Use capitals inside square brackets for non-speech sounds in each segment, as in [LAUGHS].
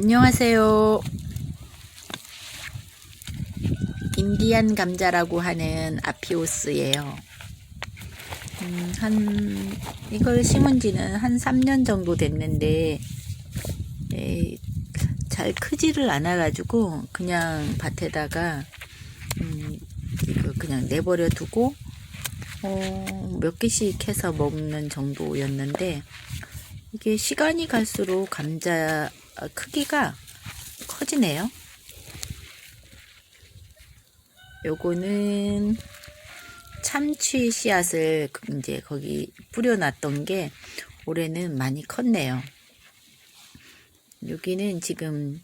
안녕하세요. 인디안 감자라고 하는 아피오스예요. 음, 한 이걸 심은 지는 한 3년 정도 됐는데 에, 잘 크지를 않아 가지고 그냥 밭에다가 음, 이거 그냥 내버려 두고 어, 몇 개씩 해서 먹는 정도였는데 이게 시간이 갈수록 감자 크기가 커지네요. 요거는 참치 씨앗을 그 이제 거기 뿌려놨던 게 올해는 많이 컸네요. 여기는 지금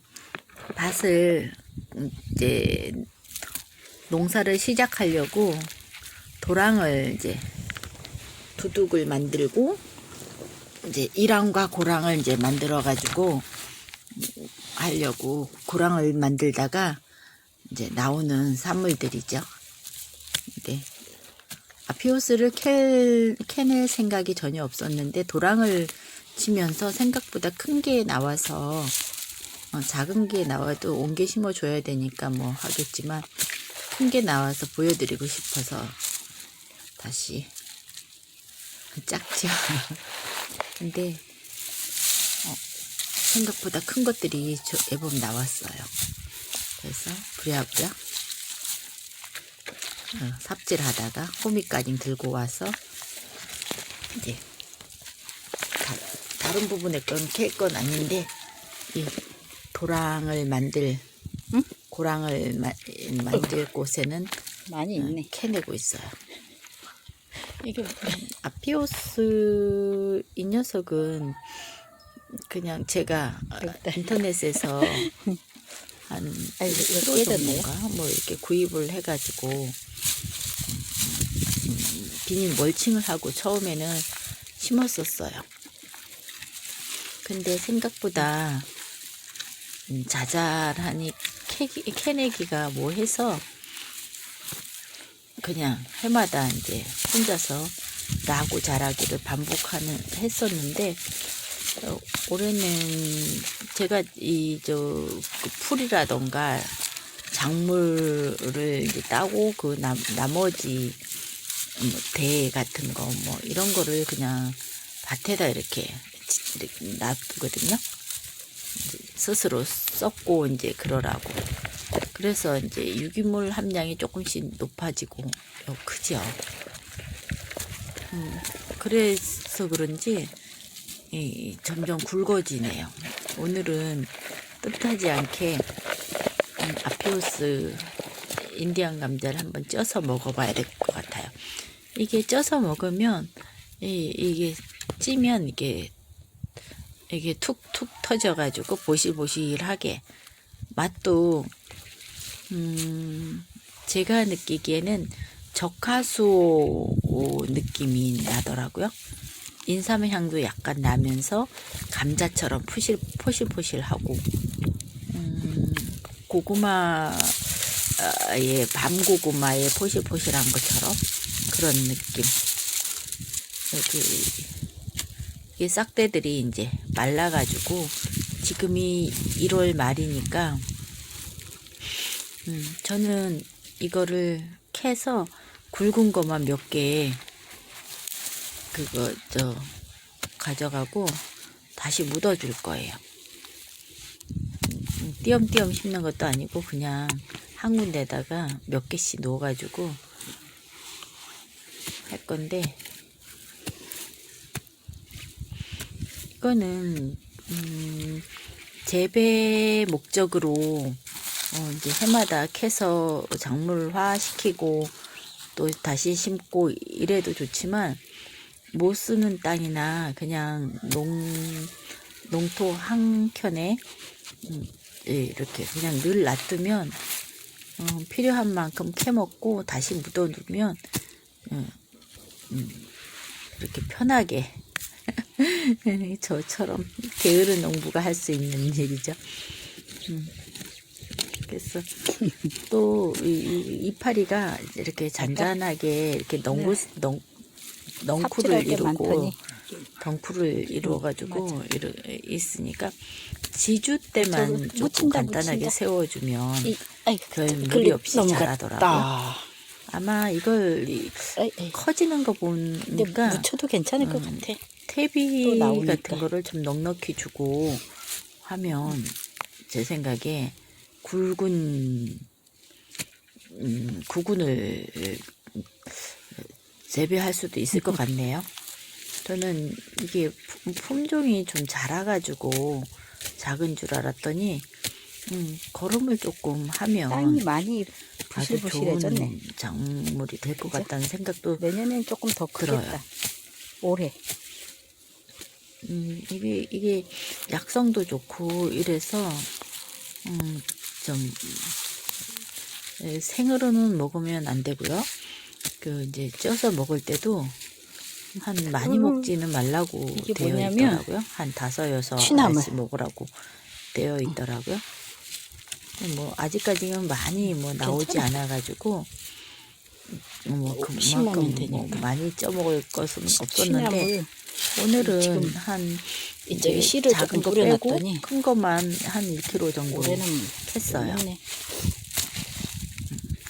밭을 이제 농사를 시작하려고 도랑을 이제 두둑을 만들고 이제 이랑과 고랑을 이제 만들어 가지고 하려고 고랑을 만들다가 이제 나오는 산물들이죠. 네. 아피오스를 캐, 캐낼 생각이 전혀 없었는데 도랑을 치면서 생각보다 큰 게 나와서 어, 작은 게 나와도 옮겨 심어 줘야 되니까 뭐 하겠지만 큰 게 나와서 보여드리고 싶어서 다시 [LAUGHS] 작죠. 근데 어, 생각보다 큰 것들이 저 앨범 나왔어요. 그래서 부랴부랴 어, 삽질하다가 호미까지 들고 와서 이제 다, 른 부분의 건캘건 아닌데 이 도랑을 만들 응? 고랑을 마- 만들 곳에는 많이 어, 있네. 캐내고 있어요. 이게 아피오스 이 녀석은 그냥 제가 여기다. 인터넷에서 [LAUGHS] 한 아니, 이거 1kg 깨졌네요. 뭐 이렇게 구입을 해가지고 음, 비닐 멀칭을 하고 처음에는 심었었어요. 근데 생각보다 음, 자잘하니 캐기, 캐내기가 뭐 해서 그냥 해마다 이제 혼자서 나고 자라기를 반복하는 했었는데 어, 올해는 제가 이 저 풀이라던가 작물을 이제 따고 그 나, 나머지 뭐대 같은 거 뭐 이런 거를 그냥 밭에다 이렇게, 지- 이렇게 놔두거든요. 스스로 썩고 이제 그러라고. 그래서 이제 유기물 함량이 조금씩 높아지고 어, 크죠. 음, 그래서 그런지 이, 점점 굵어지네요. 오늘은 뜻하지 않게 음, 아피오스 인디안 감자를 한번 쪄서 먹어봐야 될 것 같아요. 이게 쪄서 먹으면 이, 이게 찌면 이게 이게 툭툭 터져가지고 보실보실하게 맛도 음, 제가 느끼기에는 적화수 느낌이 나더라고요. 인삼의 향도 약간 나면서 감자처럼 푸실, 포실포실하고, 음, 고구마의, 밤고구마의 포실포실한 것처럼 그런 느낌. 여기, 이게 싹대들이 이제 말라가지고, 지금이 1월 말이니까, 음, 저는 이거를 캐서 굵은 것만 몇개 그거 저 가져가고 다시 묻어 줄 거예요. 음, 띄엄띄엄 심는 것도 아니고 그냥 한 군데다가 몇 개씩 놓아가지고 할 건데 이거는 음, 재배 목적으로 어, 이제 해마다 캐서 작물화 시키고 또 다시 심고 이래도 좋지만 못 쓰는 땅이나 그냥 농 농토 한 켠에 음, 예, 이렇게 그냥 늘 놔두면 어, 필요한 만큼 캐먹고 다시 묻어두면 음, 음, 이렇게 편하게 [LAUGHS] 저처럼 게으른 농부가 할 수 있는 일이죠. 음. 그래서 또 이 이파리가 이렇게 잔잔하게 이렇게 넝굴 넝 넝쿨을 게 이루고 덩쿨을 이루어가지고 이루, 있으니까 지주 때만 조금 묻힌다, 간단하게 묻힌다. 세워주면 이, 아이, 별 무리 없이 넘어갔다. 자라더라고요. 아마 이걸 이- 아이, 아이. 커지는 거 보니까 묻혀도 괜찮을 것 음, 같아. 퇴비 또 나오니까. 같은 거를 좀 넉넉히 주고 하면 제 생각에 굵은 음, 구근을 재배할 수도 있을 것 같네요. 저는 이게 품- 품종이 좀 작아가지고 작은 줄 알았더니 음, 거름을 조금 하면 땅이 많이 부실부실해졌네. 좋은 작물이 될 것? 같다는 생각도 내년엔 조금 더 들어요. 크겠다. 올해. 음, 이게, 이게 약성도 좋고 이래서, 음, 좀, 에, 생으로는 먹으면 안 되고요. 그, 이제 쪄서 먹을 때도 한 많이 음, 먹지는 말라고 이게 되어 뭐냐면 있더라고요. 한 다섯, 여섯 취나물. 알씩 먹으라고 되어 있더라고요. 뭐, 아직까지는 많이 뭐 나오지 괜찮아. 않아가지고, 뭐, 오, 심으면 그만큼 뭐 되니까. 많이 쪄 먹을 것은 치- 없었는데, 취나물 오늘은 지금 한 이제 이제 씨를 작은 거 빼고 뿌려놨더니 큰 것만 한 1kg 정도 올해는 했어요. 없네.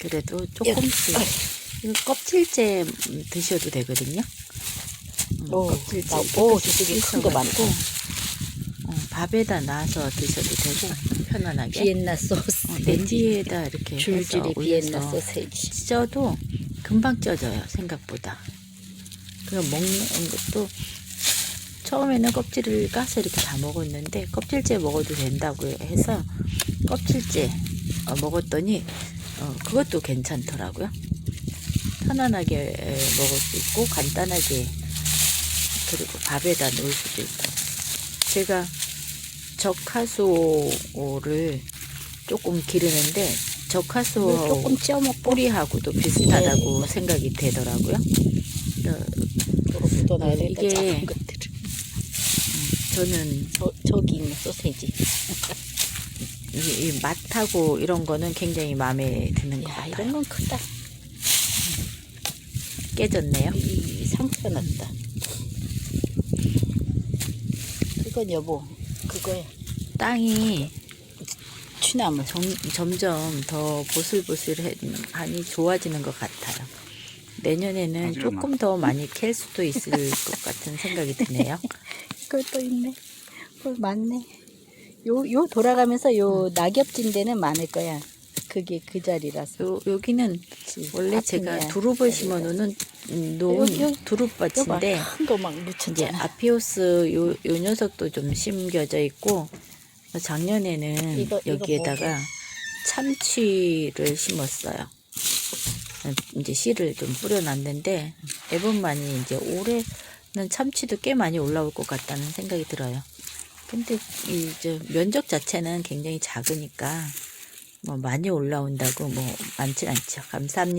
그래도 조금씩 여기. 이거 껍질째 드셔도 되거든요. 음, 오, 껍질째 오, 저쪽에 큰거 씻어가지고, 어, 밥에다 놔서 드셔도 되고 편안하게 비엔나 소스. 어, 냄비에다 이렇게 줄줄이 비엔나 소세지. 쪄도 금방 쪄져요 생각보다. 그 먹는 것도 처음에는 껍질을 까서 이렇게 다 먹었는데 껍질째 먹어도 된다고 해서 껍질째 어, 먹었더니 어, 그것도 괜찮더라고요. 편안하게 에, 먹을 수 있고 간단하게 그리고 밥에다 넣을 수도 있고 제가 적화수를 조금 기르는데 이거 적화수 조금 쪄 먹고 뿌리하고도 비슷하다고 생각이 되더라고요. 어, 묻어놔야 어, 되겠다. 이게- 작은 것들을. 저는 저, 저기 있는 소세지. 이, 이 맛하고 이런 거는 굉장히 마음에 드는 것 야, 같아요. 이런 건 크다. 깨졌네요. 상처 났다. 이건 여보, 그거야. 땅이 취나물. 점, 점점 더 보슬보슬하니 좋아지는 것 같아요. 내년에는 조금 더 많이 캘 수도 있을 [LAUGHS] 것 같은 생각이 드네요. 그것도 있네. 어, 맞네. 요, 요 돌아가면서 요 낙엽진 데는 많을 거야. 그게 그 자리라서. 요, 여기는 그치. 원래 제가. 두릅을 심어 놓은 놓은 여기, 여기. 두릅밭인데 큰거 막 이제 묻혔잖아. 아피오스 요, 요 녀석도 좀 심겨져 있고 작년에는 이거- 이거 여기에다가 참치를 심었어요. 이제 씨를 좀 뿌려놨는데 애번만이 이제 올해는 참치도 꽤 많이 올라올 것 같다는 생각이 들어요. 근데 이제 면적 자체는 굉장히 작으니까 뭐 많이 올라온다고 뭐 많진 않죠. 감사합니다.